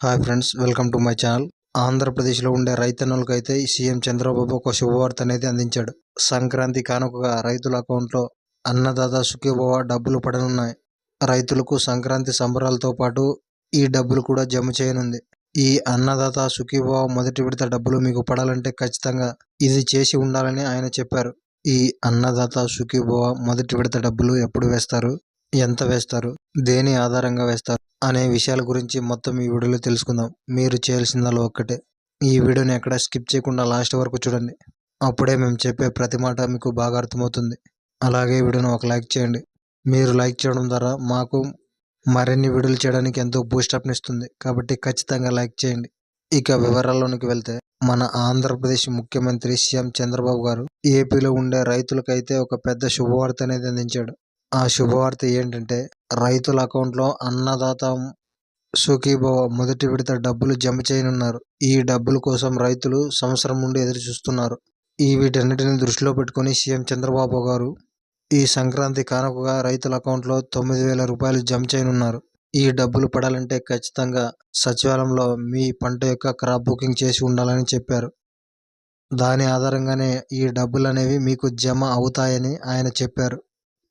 Hi friends welcome to my channel. ఆంధ్రప్రదేశ్లో ఉండే రైతన్నులకైతే CM Chandrababu ఒక శుభవార్త అనేది అందించాడు. సంక్రాంతి కానుకగా రైతుల అకౌంట్లో అన్నదాత సుఖీభవ డబ్బులు పడనున్నాయి. రైతులకు సంక్రాంతి సంబరాలతో పాటు ఈ డబ్బులు కూడా జమ చేయనుంది. ఈ అన్నదాత సుఖీభవ మొదటి విడత డబ్బులు మీకు పడాలంటే ఖచ్చితంగా ఇది చేసి ఉండాలని ఆయన చెప్పారు. ఈ అన్నదాత సుఖీభవ మొదటి విడత డబ్బులు ఎప్పుడు వేస్తారు? ఎంత వేస్తారు? దేని ఆధారంగా వేస్తారు? అనే విషయాల గురించి మొత్తం ఈ వీడియోలో తెలుసుకుందాం. మీరు చేయాల్సిందల్లా ఒక్కటే. ఈ వీడియోని ఎక్కడ స్కిప్ చేయకుండా లాస్ట్ వరకు చూడండి. అప్పుడే మేము చెప్పే ప్రతి మాట మీకు బాగా అర్థమవుతుంది. అలాగే వీడియోని ఒక లైక్ చేయండి. మీరు లైక్ చేయడం ద్వారా మాకు మరిన్ని వీడియోలు చేయడానికి ఎంతో బూస్టప్ని ఇస్తుంది. కాబట్టి ఖచ్చితంగా లైక్ చేయండి. ఇక వివరాల్లోనికి వెళ్తే మన ఆంధ్రప్రదేశ్ ముఖ్యమంత్రి సీఎం చంద్రబాబు గారు ఏపీలో ఉండే రైతులకైతే ఒక పెద్ద శుభవార్త అనేది అందించాడు. ఆ శుభవార్త ఏంటంటే రైతుల అకౌంట్లో అన్నదాత సుఖీభవ మొదటి విడత డబ్బులు జమ చేయనున్నారు. ఈ డబ్బుల కోసం రైతులు సంవత్సరం నుండి ఎదురు చూస్తున్నారు ఈ వీటన్నిటిని దృష్టిలో పెట్టుకుని సీఎం చంద్రబాబు గారు ఈ సంక్రాంతి కానుకగా రైతుల అకౌంట్లో తొమ్మిది వేల రూపాయలు జమ చేయనున్నారు. ఈ డబ్బులు పడాలంటే ఖచ్చితంగా సచివాలయంలో మీ పంట యొక్క క్రాప్ బుకింగ్ చేసి ఉండాలని చెప్పారు. దాని ఆధారంగానే ఈ డబ్బులు అనేవి మీకు జమ అవుతాయని ఆయన చెప్పారు.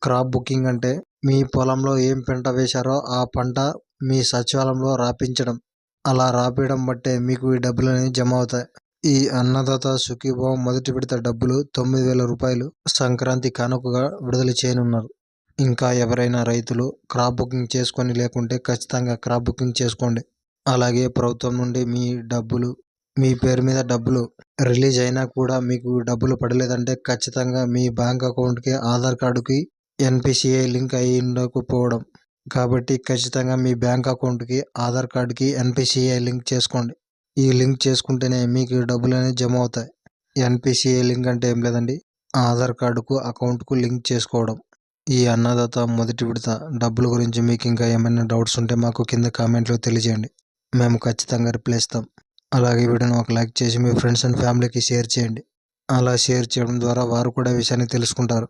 క్రాప్ బుకింగ్ అంటే మీ పొలంలో ఏం పంట వేశారో ఆ పంట మీ సచివాలయంలో రాపించడం. అలా రాపించడం బట్టే మీకు ఈ డబ్బులు అనేవి జమ అవుతాయి. ఈ అన్నదాత సుఖీభావం మొదటి విడత డబ్బులు తొమ్మిది వేల రూపాయలు సంక్రాంతి కానుకగా విడుదల చేయనున్నారు. ఇంకా ఎవరైనా రైతులు క్రాప్ బుకింగ్ చేసుకొని లేకుంటే ఖచ్చితంగా క్రాప్ బుకింగ్ చేసుకోండి. అలాగే ప్రభుత్వం నుండి మీ డబ్బులు మీ పేరు మీద డబ్బులు రిలీజ్ అయినా కూడా మీకు డబ్బులు పడలేదంటే ఖచ్చితంగా మీ బ్యాంక్ అకౌంట్కి ఆధార్ కార్డుకి ఎన్పిసిఐ లింక్ అయ్యిండకపోవడం కాబట్టి ఖచ్చితంగా మీ బ్యాంక్ అకౌంట్కి ఆధార్ కార్డ్కి ఎన్పిసిఐ లింక్ చేసుకోండి. ఈ లింక్ చేసుకుంటేనే మీకు డబ్బులు అనేది జమ అవుతాయి. ఎన్పిసిఐ లింక్ అంటే ఏం లేదండి. ఆధార్ కార్డుకు అకౌంట్కు లింక్ చేసుకోవడం. ఈ అన్నదాత మొదటి విడత. డబ్బుల గురించి మీకు ఇంకా ఏమైనా డౌట్స్ ఉంటే మాకు కింద కామెంట్లో తెలియజేయండి. మేము ఖచ్చితంగా రిప్లై ఇస్తాం. అలాగే వీడియోని ఒక లైక్ చేసి మీ ఫ్రెండ్స్ అండ్ ఫ్యామిలీకి షేర్ చేయండి. అలా షేర్ చేయడం ద్వారా వారు కూడా విషయాన్ని తెలుసుకుంటారు.